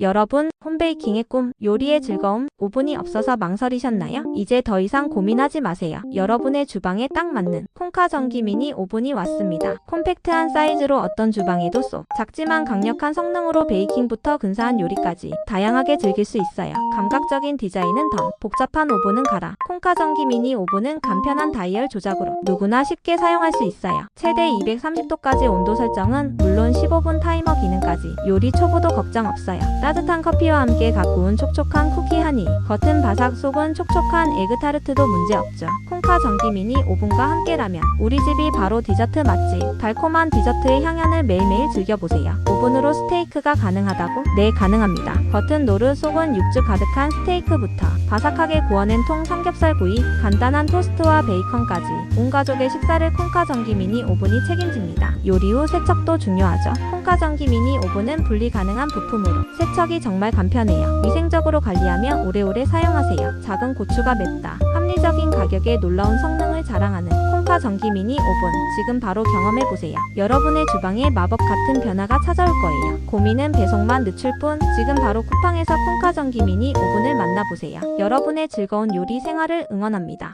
여러분, 홈베이킹의 꿈, 요리의 즐거움, 오븐이 없어서 망설이셨나요? 이제 더 이상 고민하지 마세요. 여러분의 주방에 딱 맞는 콩카 전기 미니 오븐이 왔습니다. 콤팩트한 사이즈로 어떤 주방에도 쏙, 작지만 강력한 성능으로 베이킹부터 근사한 요리까지 다양하게 즐길 수 있어요. 감각적인 디자인은 덤, 복잡한 오븐은 가라. 콩카 전기 미니 오븐은 간편한 다이얼 조작으로 누구나 쉽게 사용할 수 있어요. 최대 230도까지 온도 설정은 물론 15분 타이머 기능까지 요리 초보도 걱정 없어요. 따뜻한 커피와 함께 가꾸운 촉촉한 쿠키 하니 겉은 바삭 속은 촉촉한 에그타르트도 문제없죠. 콩카 전기 미니 오븐과 함께라면 우리 집이 바로 디저트 맛집 달콤한 디저트의 향연을 매일매일 즐겨보세요. 오븐으로 스테이크가 가능하다고? 네 가능합니다. 겉은 노르 속은 육즙 가득한 스테이크부터 바삭하게 구워낸 통 삼겹살 구이 간단한 토스트와 베이컨까지 온 가족의 식사를 콩카 전기 미니 오븐이 책임집니다. 요리 후 세척도 중요하죠. 콩카 전기 미니 오븐은 분리 가능한 부품으로 세척이 정말 간편해요. 위생적으로 관리하며 오래오래 사용하세요. 작은 고추가 맵다. 합리적인 가격에 놀라운 성능을 자랑하는 콩카 전기 미니 오븐 지금 바로 경험해 보세요. 여러분의 주방에 마법 같은 변화가 찾아올 거예요. 고민은 배송만 늦출 뿐 지금 바로 쿠팡에서 콩카 전기 미니 오븐을 만나보세요. 여러분의 즐거운 요리 생활을 응원합니다.